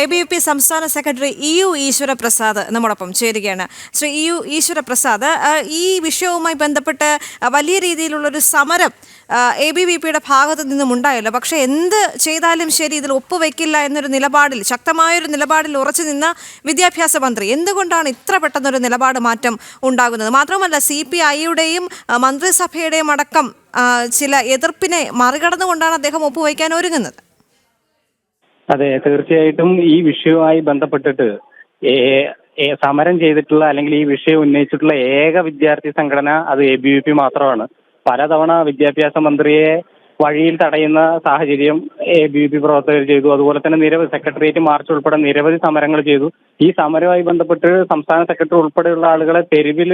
A B P സംസ്ഥാന secretary E U Eswaraprasad നമ്മോടൊപ്പം ചേരുകയാണ്. ശ്രീ ഇ യു ഈശ്വരപ്രസാദ് ഈ വിഷയവുമായി ബന്ധപ്പെട്ട് വലിയ രീതിയിലുള്ളൊരു സമരം എ ബി വി പിയുടെ ഭാഗത്തു നിന്നും ഉണ്ടായല്ലോ. പക്ഷേ എന്ത് ചെയ്താലും ശരി ഇതിൽ ഒപ്പുവെക്കില്ല എന്നൊരു നിലപാടിൽ ശക്തമായൊരു നിലപാടിൽ ഉറച്ചു നിന്ന വിദ്യാഭ്യാസ മന്ത്രി എന്തുകൊണ്ടാണ് ഇത്ര പെട്ടെന്നൊരു നിലപാട് മാറ്റം ഉണ്ടാകുന്നത്? മാത്രമല്ല സി പി ഐയുടെയും മന്ത്രിസഭയുടെയും അടക്കം ചില എതിർപ്പിനെ മറികടന്നുകൊണ്ടാണ് അദ്ദേഹം ഒപ്പുവയ്ക്കാൻ ഒരുങ്ങുന്നത്. അതെ തീർച്ചയായിട്ടും ഈ വിഷയവുമായി ബന്ധപ്പെട്ടിട്ട് സമരം ചെയ്തിട്ടുള്ള അല്ലെങ്കിൽ ഈ വിഷയം ഉന്നയിച്ചിട്ടുള്ള ഏക വിദ്യാർത്ഥി സംഘടന അത് എ ബി വി പി മാത്രമാണ്. പലതവണ വിദ്യാഭ്യാസ മന്ത്രിയെ വഴിയിൽ തടയുന്ന സാഹചര്യം എ ബി പി പ്രവർത്തകർ ചെയ്തു. അതുപോലെ തന്നെ നിരവധി സെക്രട്ടേറിയറ്റ് മാർച്ച് ഉൾപ്പെടെ നിരവധി സമരങ്ങൾ ചെയ്തു. ഈ സമരവുമായി ബന്ധപ്പെട്ട് സംസ്ഥാന സെക്രട്ടറി ഉൾപ്പെടെയുള്ള ആളുകളെ തെരുവിൽ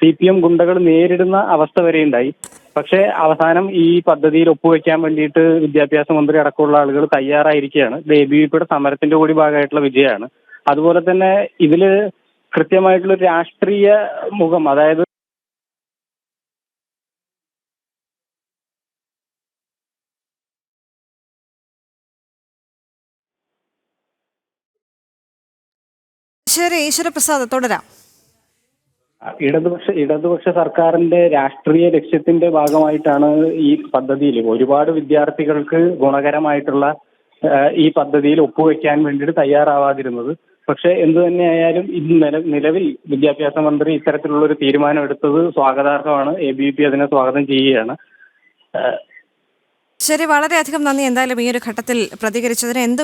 സി പി എം ഗുണ്ടകൾ നേരിടുന്ന അവസ്ഥ വരെ ഉണ്ടായി. പക്ഷേ അവസാനം ഈ പദ്ധതിയിൽ ഒപ്പുവെക്കാൻ വേണ്ടിയിട്ട് വിദ്യാഭ്യാസ മന്ത്രി അടക്കമുള്ള ആളുകൾ തയ്യാറായിരിക്കുകയാണ്. ഇത് എ ബി വി പിയുടെ സമരത്തിന്റെ കൂടി ഭാഗമായിട്ടുള്ള വിജയമാണ്. അതുപോലെ തന്നെ ഇതിൽ കൃത്യമായിട്ടുള്ള രാഷ്ട്രീയ മുഖം അതായത് ശരി ഈശ്വരപ്രസാദ് തുടരാം. ഇടതുപക്ഷ ഇടതുപക്ഷ സർക്കാരിന്റെ രാഷ്ട്രീയ ലക്ഷ്യത്തിന്റെ ഭാഗമായിട്ടാണ് ഈ പദ്ധതിയിൽ ഒരുപാട് വിദ്യാർത്ഥികൾക്ക് ഗുണകരമായിട്ടുള്ള ഈ പദ്ധതിയിൽ ഒപ്പുവെക്കാൻ വേണ്ടിയിട്ട് തയ്യാറാവാതിരുന്നത്. പക്ഷെ എന്തു തന്നെയായാലും ഇന്ന് നില- നിലവിൽ വിദ്യാഭ്യാസ മന്ത്രി ഇത്തരത്തിലുള്ള ഒരു തീരുമാനം എടുത്തത് സ്വാഗതാർഹമാണ്. എ ബി പി അതിനെ സ്വാഗതം ചെയ്യുകയാണ്. ശരി വളരെയധികം നന്ദി. എന്തായാലും ഈ ഒരു ഘട്ടത്തിൽ പ്രതികരിച്ചതിന് എന്ത്